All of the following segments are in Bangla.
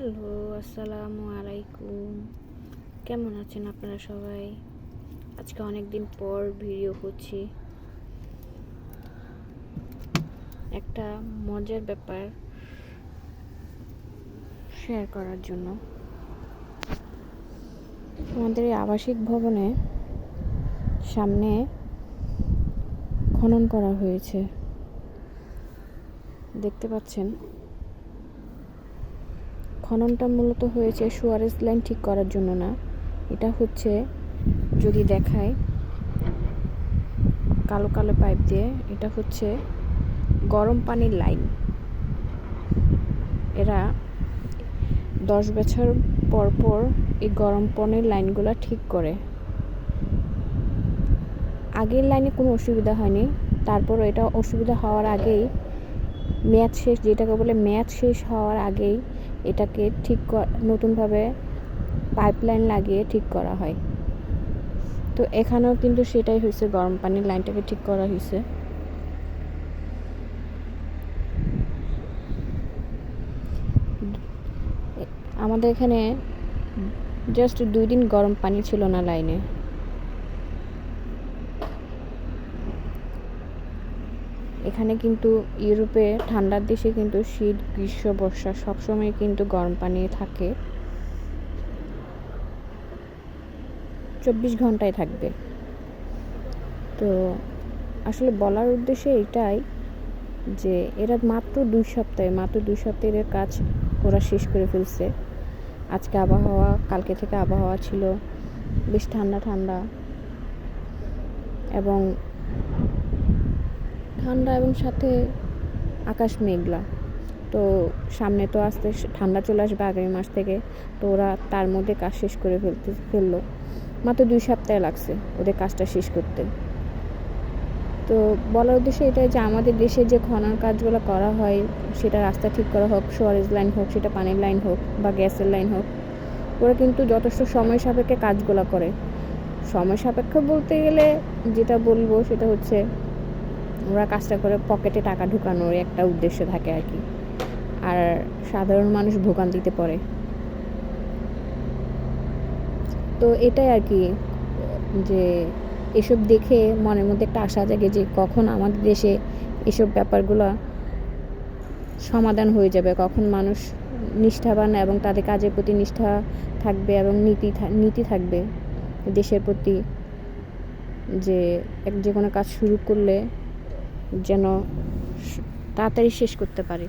হ্যালো, আসসালামু আলাইকুম। কেমন আছেন আপনারা সবাই? আজকে অনেক দিন পর ভিডিও করছি। একটা মজার ব্যাপার শেয়ার করার জন্য। আমাদের এই আবাসিক ভবনে সামনে খনন করা হয়েছে। দেখতে পাচ্ছেন খননটা মূলত হয়েছে সুয়ারেজ লাইন ঠিক করার জন্য না। এটা হচ্ছে যদি দেখায় কালো কালো পাইপ দিয়ে, এটা হচ্ছে গরম পানির লাইন। এরা দশ বছর পর পর এই গরম পানির লাইনগুলো ঠিক করে। আগের লাইনে কোনো অসুবিধা হয়নি তারপর এটা অসুবিধা হওয়ার আগেই মেয়াদ শেষ, যেটাকে বলে মেয়াদ শেষ হওয়ার আগেই এটাকে ঠিক নতুনভাবে পাইপলাইন লাগিয়ে ঠিক করা হয়। তো এখানেও কিন্তু সেটাই হয়েছে গরম পানির লাইনটাকে ঠিক করা হয়েছে আমাদের এখানে জাস্ট দুই দিন গরম পানি ছিল না লাইনে। এখানে কিন্তু ইউরোপে ঠান্ডার দেশে কিন্তু শীত, গ্রীষ্ম, বর্ষা সবসময় কিন্তু গরম পানি থাকে। চব্বিশ ঘন্টায় থাকবে। তো আসলে বলার উদ্দেশ্য এটাই যে এরা মাত্র দুই সপ্তাহে, মাত্র দুই সপ্তাহের কাজ ওরা শেষ করে ফেলছে। আজকে আবহাওয়া, কালকে থেকে আবহাওয়া ছিল বেশ ঠান্ডা ঠান্ডা। এবং ঠান্ডা এবং সাথে আকাশ মেঘলা। তো সামনে তো আসতে ঠান্ডা চলে আসবে আগামী মাস থেকে। তো ওরা তার মধ্যে কাজ শেষ করে ফেলতে ফেলল। মাত্র দুই সপ্তাহ লাগছে ওদের কাজটা শেষ করতে। তো বলার উদ্দেশ্য এটাই যে আমাদের দেশে যে খনন কাজগুলো করা হয়, সেটা রাস্তা ঠিক করা হোক সোয়ারেজ লাইন হোক, সেটা পানির লাইন হোক বা গ্যাসের লাইন হোক, ওরা কিন্তু যথেষ্ট সময় সাপেক্ষে কাজগুলো করে। সময় সাপেক্ষ বলতে গেলে যেটা বলব সেটা হচ্ছে ওরা কাজটা করে পকেটে টাকা ঢুকানোর একটা উদ্দেশ্য থাকে আর কি। আর সাধারণ মানুষ ভোগান্তিতে পড়ে। তো এটাই আর কি, যে এসব দেখে মনের মধ্যে একটা আশা জাগে যে কখন আমাদের দেশে এসব ব্যাপারগুলো সমাধান হয়ে যাবে, কখন মানুষ নিষ্ঠাবান এবং তাদের কাজের প্রতি নিষ্ঠা থাকবে এবং নীতি নীতি থাকবে দেশের প্রতি, যে এক, যে কোনো কাজ শুরু করলে যেন তাড়াতাড়ি শেষ করতে পারি।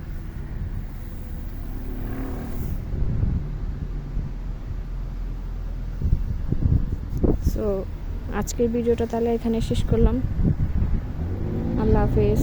সো আজকের ভিডিওটা তাহলে এখানে শেষ করলাম। আল্লাহ হাফেজ।